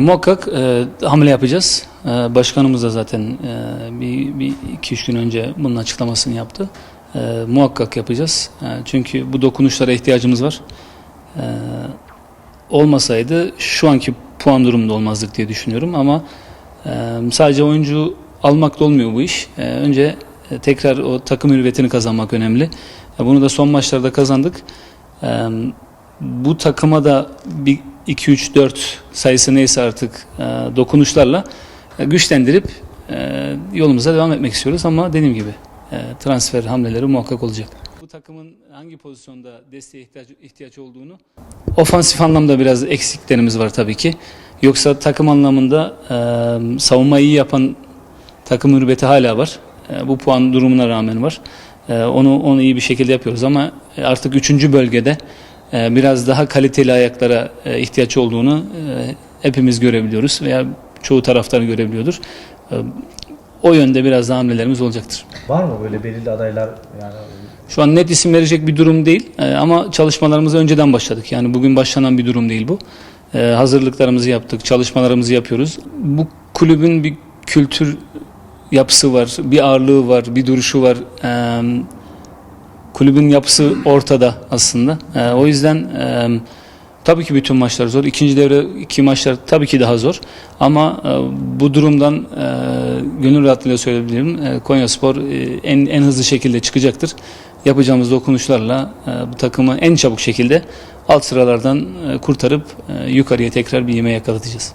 Muhakkak e, hamle yapacağız. E, başkanımız da zaten e, bir, bir iki üç gün önce bunun açıklamasını yaptı. E, muhakkak yapacağız. E, çünkü bu dokunuşlara ihtiyacımız var. E, olmasaydı şu anki puan durumunda olmazdık diye düşünüyorum ama e, sadece oyuncu almakla olmuyor bu iş. E, önce e, tekrar o takım hürriyetini kazanmak önemli. E, bunu da son maçlarda kazandık. E, bu takıma da bir 2 3 4 sayısı neyse artık e, dokunuşlarla e, güçlendirip e, yolumuza devam etmek istiyoruz ama dediğim gibi e, transfer hamleleri muhakkak olacak. Bu takımın hangi pozisyonda desteğe ihtiyaç, ihtiyaç olduğunu ofansif anlamda biraz eksiklerimiz var tabii ki. Yoksa takım anlamında e, savunmayı iyi yapan takım hürriyeti hala var. E, bu puan durumuna rağmen var. E, onu onu iyi bir şekilde yapıyoruz ama artık üçüncü bölgede e, biraz daha kaliteli ayaklara e, ihtiyaç olduğunu e, hepimiz görebiliyoruz veya çoğu taraftar görebiliyordur. E, O yönde biraz daha hamlelerimiz olacaktır. Var mı böyle belirli adaylar yani Şu an net isim verecek bir durum değil e, ama çalışmalarımıza önceden başladık. Yani bugün başlanan bir durum değil bu. Hazırlıklarımızı yaptık, çalışmalarımızı yapıyoruz. Bu kulübün bir kültür yapısı var, bir ağırlığı var, bir duruşu var. Kulübün yapısı ortada aslında. E, O yüzden e, tabii ki bütün maçlar zor. İkinci devre iki maçlar tabii ki daha zor. Ama e, bu durumdan e, gönül rahatlığıyla söyleyebilirim. E, Konyaspor e, en en hızlı şekilde çıkacaktır. Yapacağımız dokunuşlarla e, bu takımı en çabuk şekilde alt sıralardan e, kurtarıp e, yukarıya tekrar bir yemeğe yakalatacağız.